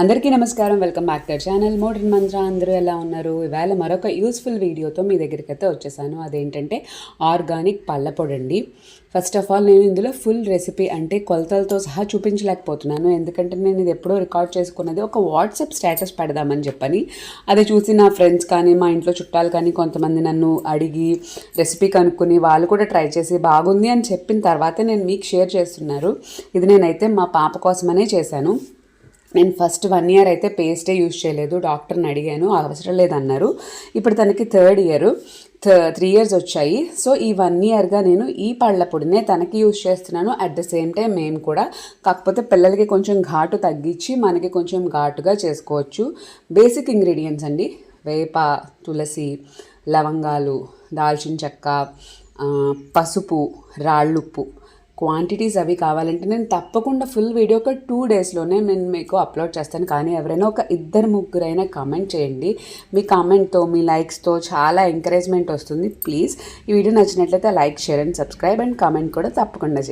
అందరికీ నమస్కారం. Welcome back to channel. Modern mantra అందరూ ఎలా ఉన్నారు? ఇవాళ మరొక యూస్ఫుల్ వీడియోతో మీ దగ్గరికి అయితే వచ్చేసాను. అదేంటంటే ఆర్గానిక్ పళ్ళ పొడండి అండి ఫస్ట్ ఆఫ్ ఆల్ నేను ఇందులో ఫుల్ రెసిపీ అంటే కొలతలతో సహా చూపించలేకపోతున్నాను. ఎందుకంటే నేను ఇది ఎప్పుడో రికార్డ్ చేసుకున్నది ఒక వాట్సాప్ స్టేటస్ పెడదామని చెప్పని. అది చూసి నా ఫ్రెండ్స్ కానీ మా ఇంట్లో చుట్టాలు కానీ కొంతమంది నన్ను అడిగి రెసిపీ కనుక్కొని వాళ్ళు కూడా ట్రై చేసి బాగుంది అని చెప్పిన తర్వాతే నేను మీకు షేర్ చేస్తున్నారు. ఇది నేనైతే మా పాప కోసమనే చేశాను. నేను ఫస్ట్ వన్ ఇయర్ అయితే పేస్టే యూజ్ చేయలేదు. డాక్టర్ని అడిగాను అవసరం లేదన్నారు. ఇప్పుడు తనకి థర్డ్ ఇయర్ త్రీ ఇయర్స్ వచ్చాయి. సో ఈ వన్ ఇయర్గా నేను ఈ పళ్ళ పొడినే తనకి యూజ్ చేస్తున్నాను. అట్ ద సేమ్ టైం మేము కూడా కాకపోతే పిల్లలకి కొంచెం ఘాటు తగ్గించి మనకి కొంచెం ఘాటుగా చేసుకోవచ్చు. బేసిక్ ఇంగ్రీడియంట్స్ అండి. వేప తులసి లవంగాలు దాల్చిన చెక్క పసుపు రాళ్ళుప్పు. క్వాంటిటీస్ అవి కావాలంటే నేను తప్పకుండా ఫుల్ వీడియో ఒక టూ డేస్లోనే నేను మీకు అప్లోడ్ చేస్తాను. కానీ ఎవరైనా ఒక ఇద్దరు ముగ్గురైనా కామెంట్ చేయండి. మీ కామెంట్తో మీ లైక్స్తో చాలా ఎంకరేజ్మెంట్ వస్తుంది. ప్లీజ్ ఈ వీడియో నచ్చినట్లయితే like share and subscribe and comment కూడా తప్పకుండా